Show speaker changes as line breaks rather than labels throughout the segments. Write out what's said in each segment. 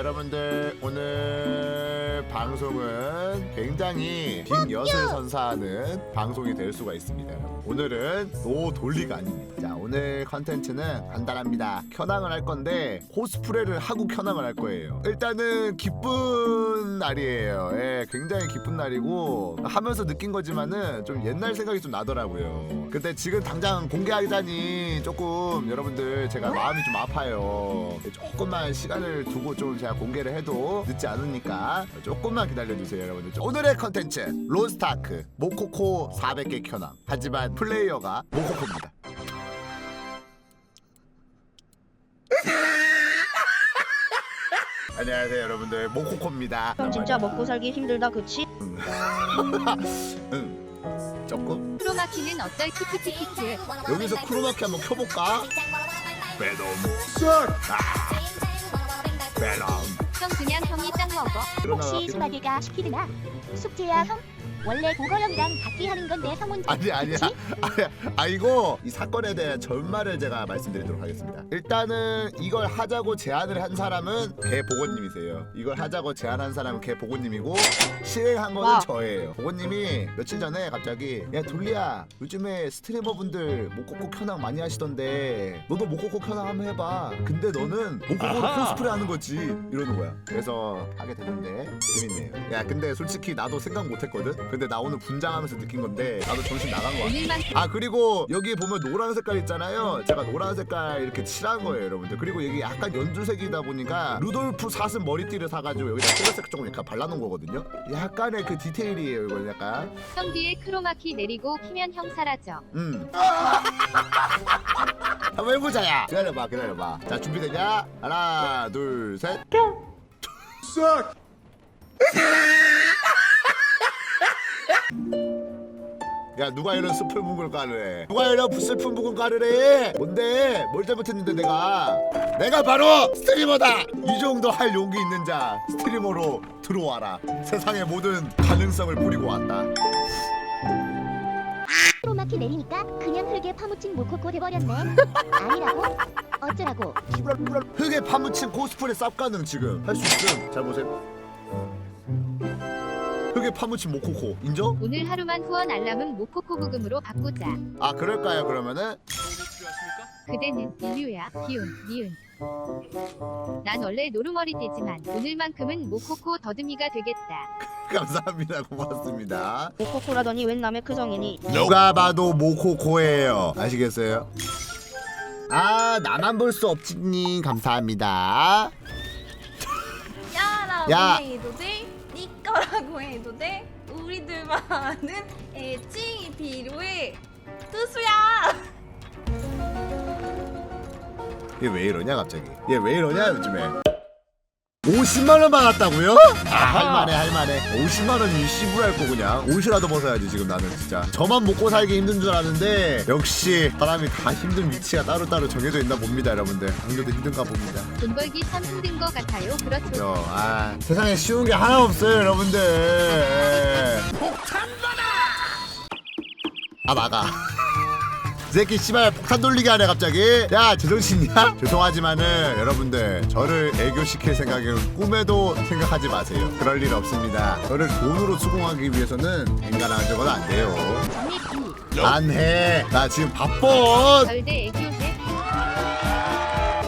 여러분들 오늘 방송은 굉장히 빅엿을 선사하는 방송이 될 수가 있습니다. 오늘은 노 돌리가 아닙니다. 자, 오늘 컨텐츠는 간단합니다. 켜낭을 할 건데 코스프레를 하고 켜낭을 할 거예요. 일단은 기쁜 날이에요. 예, 굉장히 기쁜 날이고 하면서 느낀 거지만은 좀 옛날 생각이 좀 나더라고요. 근데 지금 당장 공개하자니 조금 여러분들 제가 마음이 좀 아파요. 조금만 시간을 두고 좀 제가 공개를 해도 늦지 않으니까 조금만 기다려주세요, 여러분들. 오늘의 컨텐츠 론스타크 모코코 400개 켜낭. 하지만 플레이어가 모코코입니다. 안녕하세요, 여러분들. 모코코입니다.
형 진짜 먹고 살기 힘들다 그치?
응. 조금.
크로마키는 어떨 키키키키키
여기서 크로마키 한번 켜볼까? 베놈. 아.
형 그냥 형이 짱 먹어
혹시 소라게가 시키드나? 숙제야 형? 원래 고거형이랑 같이 하는 건데 성운
아니 아니야. 아니야. 아 이거 이 사건에 대한 전말을 제가 말씀드리도록 하겠습니다. 일단은 이걸 하자고 제안을 한 사람은 개보고님이세요. 이걸 하자고 제안한 사람은 개보고님이고 실행한 거는
와.
저예요. 보고님이 며칠 전에 갑자기 야 둘리야 요즘에 스트리머분들 모코코 켜낭 많이 하시던데 너도 모코코 켜낭 한번 해봐. 근데 너는 모코코로 코스프레 하는 거지. 이러는 거야. 그래서 하게 됐는데 재밌네요. 야 근데 솔직히 나도 생각 못했거든 근데 나 오늘 분장하면서 느낀 건데 나도 정신 나간 거 같아. 아 그리고 여기 보면 노란 색깔 있잖아요. 제가 노란 색깔 이렇게 칠한 거예요 여러분들. 그리고 여기 약간 연두색이다 보니까 루돌프 사슴 머리띠를 사가지고 여기다 초록색 조금 약간 발라놓은 거거든요. 약간의 그 디테일이에요 이건 약간.
형 뒤에 크로마키 내리고 키면 형 사라져.
음. 한번 해보자 야. 기다려봐 기다려봐. 자 준비되냐? 하나 둘셋 야 누가 이런 슬픈 묵은가를 해 누가 이런 슬픈 묵은가를 해 뭔데? 뭘 잘못했는데 내가? 내가 바로 스트리머다! 이 정도 할 용기 있는 자 스트리머로 들어와라. 세상의 모든 가능성을 부리고 왔다.
프로마키 내리니까 그냥 흙에 파묻힌 모코코 돼버렸네. 아니라고? 어쩌라고?
흙에 파묻힌 코스프레 쌉가능 지금. 할 수 있음. 잘 보세요 흙에 파묻힌 모코코 인정?
오늘 하루만 후원 알람은 모코코 부금으로 바꾸자
아 그럴까요 그러면은
그대는 인류야 기운 니은 난 원래 노루머리띠지만 오늘만큼은 모코코 더듬이가 되겠다
감사합니다 고맙습니다
모코코라더니 웬 남의 크성이니?
누가 봐도 모코코예요 아시겠어요? 아 나만 볼 수 없지님 감사합니다
야라고
야.
해도 돼? 니 거라고 해도 돼? 우리들만 아는 애칭이 필요해. 투수야!
얘 왜 이러냐 갑자기? 얘 왜 이러냐 요즘에 50만 원 받았다고요? 아 할만해 할만해. 50만 원이 씨부랄 거 그냥. 옷이라도 벗어야지 지금 나는 진짜. 저만 먹고 살기 힘든 줄 아는데 역시 사람이 다 힘든 위치가 따로따로 정해져 있나 봅니다 여러분들. 당겨도 힘든가 봅니다.
돈 벌기 참 힘든 것 같아요. 그렇죠.
저, 아 세상에 쉬운 게 하나 없어요 여러분들. 아 나가 이 새끼 씨발 폭탄 돌리게 하네 갑자기. 야 제정신이야? 죄송하지만은 여러분들 저를 애교시킬 생각은 꿈에도 생각하지 마세요. 그럴 일 없습니다. 저를 돈으로 수긍하기 위해서는 앵간한 적은 안 돼요. 안해. 나 지금 바빠.
절대 애교해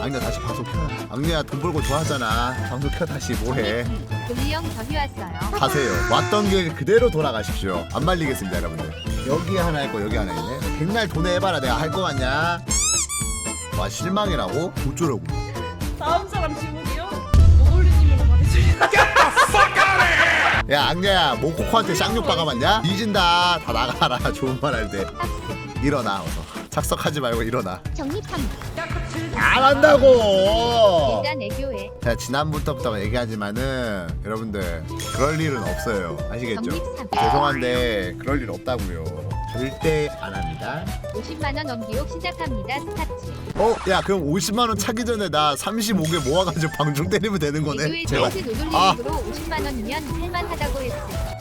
악녀 다시 방송 켜 악녀야 돈 벌고 좋아하잖아. 방송 켜 다시. 뭐해
돌리 형 저희 왔어요
가세요. 왔던 길 그대로 돌아가십시오. 안 말리겠습니다, 여러분들. 여기 하나 있고 여기 하나 있네. 백날 돈에 해봐라. 내가 할 거 같냐? 와 실망이라고? 어쩌라고?
다음 사람 지목이요? 노을님으로 가겠습니다
야 악녀야 모코코한테 쌍욕 박아봤냐? 뒤진다. 다 나가라. 좋은 말 할 때. 일어나 어서. 착석하지 말고 일어나.
정립함
안 한다고.
일단 애교해
제가 지난번부터 얘기하지만은 여러분들 그럴 일은 없어요. 아시겠죠?
정립 3
죄송한데 그럴 일 없다고요. 절대 안 합니다.
50만 원 넘기옥 시작합니다 스타트
어, 야, 그럼 50만 원 차기 전에 나 35개 모아가지고 방중 때리면 되는 거네. 제발. 아.
노돌리식으로 50만 원이면 할만하다고 했음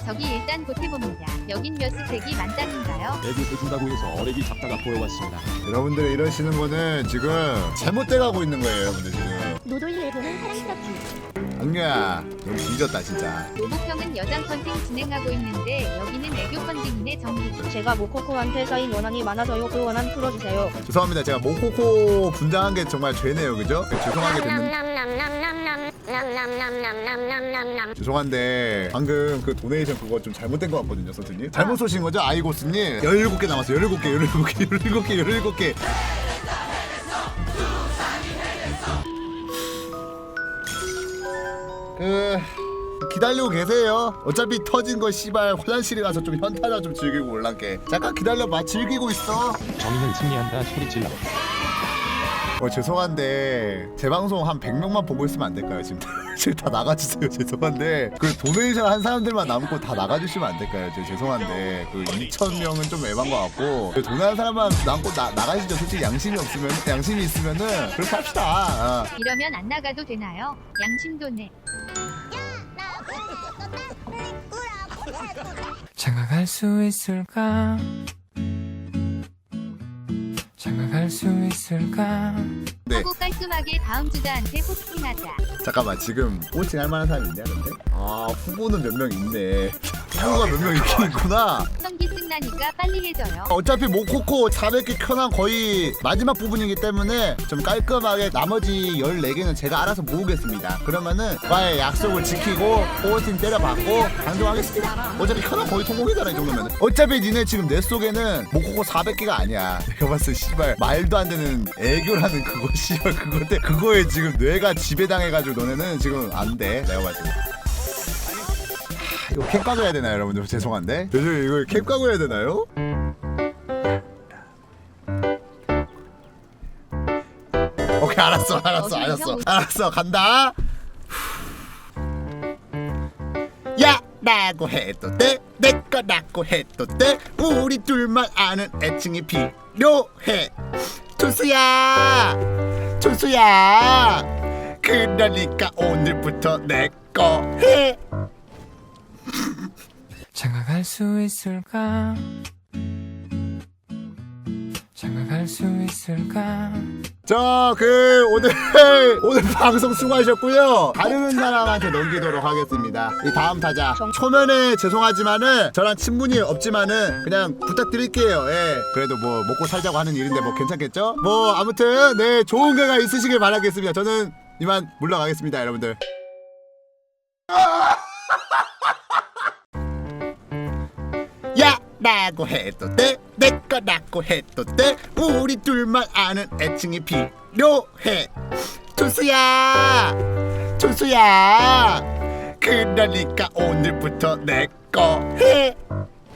저기 일단 보태봅니다 여긴 몇 스택이 만땅인가요?
애기 해준다고 해서 어렉이 잡다가 보여왔습니다.
여러분들 이러시는 거는 지금 잘못돼 가고 있는 거예요, 여러분들 지금.
노돌리에 보는 사랑스럽기
악녀야 너무 뒤졌다 진짜
오복형은 여장 컨팅 진행하고 있는데 여기는 애교 컨팅이네 정리.
제가 모코코한테 쌓인 원한이 많아서요. 그 원한 풀어주세요.
죄송합니다 제가 모코코 분장한 게 정말 죄네요 그죠? 죄송하게 됐는데 죄송한데 방금 그 도네이션 그거 좀 잘못된 것 같거든요 선생님. 잘못 쏘신 거죠? 아이고스님? 17개 남았어요. 17개 17개 17개 17개. 그 기다리고 계세요. 어차피 터진 거 씨발 화장실에 가서 좀 현타나 좀 즐기고 올란게 잠깐 기다려봐. 즐기고 있어.
정의는 승리한다. 소리 질러.
어 죄송한데 제 방송 한 100명만 보고 있으면 안 될까요 지금 지금 다 나가주세요 죄송한데 그 도네이션 한 사람들만 남고 다 나가주시면 안 될까요 저 죄송한데 그 2,000명은 좀 애만 것 같고 그 도네한 사람만 남고 나, 나가시죠 솔직히 양심이 없으면 양심이 있으면은 그렇게 합시다 어.
이러면 안 나가도 되나요? 양심도네.
장가갈 수 있을까? 장가갈 수 있을까?
네.
하고 깔끔하게 다음 주자한테 호스팅하자.
잠깐만 지금 코칭 할 만한 사람 있냐 근데? 아 후보는 몇 명 있네 후보가 몇 명 있긴 있구나
성기 끝나니까 빨리 해줘요.
어차피 모코코 400개 켜난 거의 마지막 부분이기 때문에 좀 깔끔하게 나머지 14개는 제가 알아서 모으겠습니다. 그러면은 과의 약속을 지키고 호스팅 때려받고 방송하겠습니다. 어차피 켜난 거의 성공이잖아 이 정도면. 어차피 니네 지금 내 속에는 모코코 400개가 아니야. 내가 봤을 때 씨발 말도 안 되는 애교라는 그거 씨발 그거 때 그거에 지금 뇌가 지배당해가지고 너네는 지금 안 돼. 내가 봤을 때. 이거 캡 까고 해야 되나요 여러분들? 죄송한데. 요즘 이거 캡 까고 해야 되나요? 오케이 알았어 알았어 알았어. 알았어 간다. 야 라고 해도 돼. 내 거라고 해도 돼. 우리 둘만 아는 애칭이 필 요해 투수야 투수야 그러니까 오늘부터 내거 해.
장가갈 수 있을까? 장가갈 수 있을까?
자, 그 오늘 오늘 방송 수고하셨고요. 다른 사람한테 넘기도록 하겠습니다. 이 다음 타자.
정-
초면에 죄송하지만은 저랑 친분이 없지만은 그냥 부탁드릴게요. 예. 그래도 뭐 먹고 살자고 하는 일인데 뭐 괜찮겠죠? 뭐 아무튼 네 좋은 결과 있으시길 바라겠습니다. 저는 이만 물러가겠습니다, 여러분들. 야! 라고 해도 돼, 내 거라고 해도 돼, 우리 둘만 아는 애칭이 필요해. 투수야! 투수야! 그러니까 오늘부터 내 거 해!